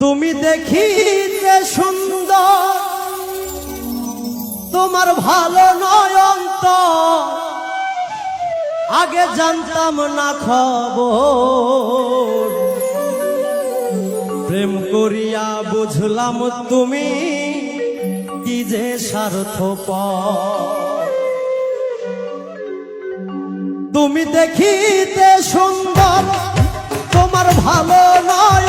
তুমি দেখিতে সুন্দর, তোমার ভালো নয় অন্তর আগে জানতাম না খবর। প্রেম করিয়া বুঝলাম তুমি কি যে স্বার্থ তুমি দেখিতে সুন্দর, তোমার ভালো নয়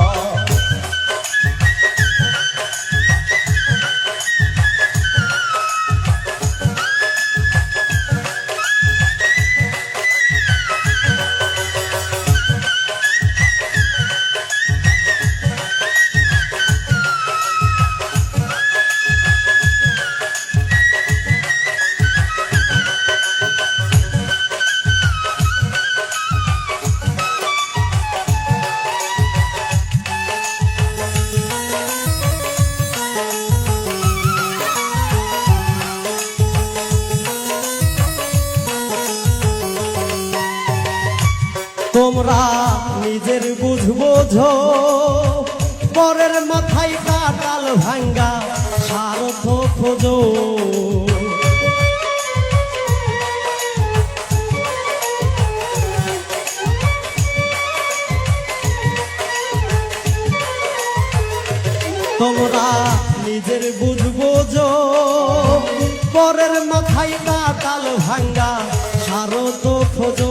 নিজের বুঝ বোঝো পরের মাথায় কাটাল ভাঙ্গা সারথ খোঁজো। তোমরা নিজের বুঝ বোঝো পরের মাথায় কাটাল ভাঙ্গা সারথ খোঁজো।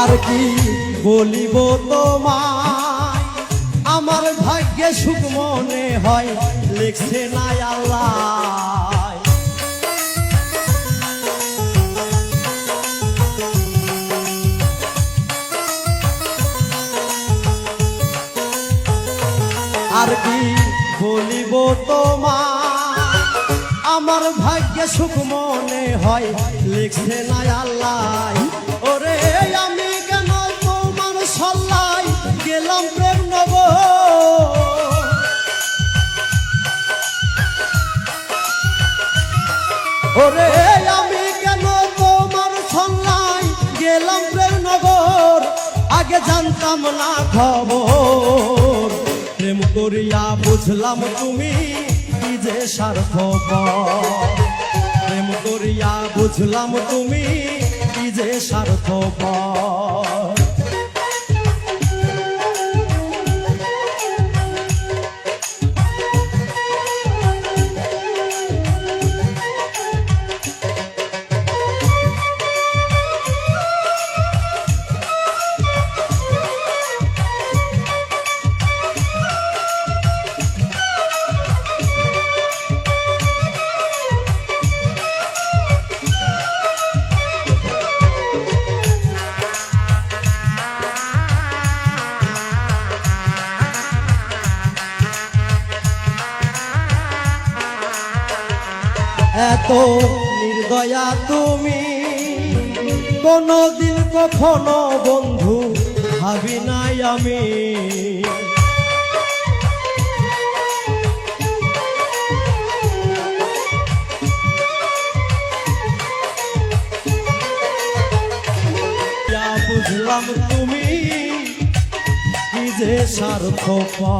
আর কি বলিব তোমায়? আমার ভাগ্যে সুখ মনে হয়, লিখছে না আল্লাহ। আর কি বলিব তোমায়? আমার ভাগ্যে সুখ মনে হয়, লিখছে না আল্লাহ। ওরে ওরে, আমি কেন তোমার সল্লাই গেলাম প্রেম নগর আগে জানতাম না খবর। প্রেম করিয়া বুঝলাম তুমি কি যে স্বার্থ প্রেম করিয়া বুঝলাম তুমি কি যে স্বার্থ এত নির্দয়া তুমি। কোনদিন কখনো বন্ধু ভাবি নাই আমি। বুঝলাম তুমি কি যে পা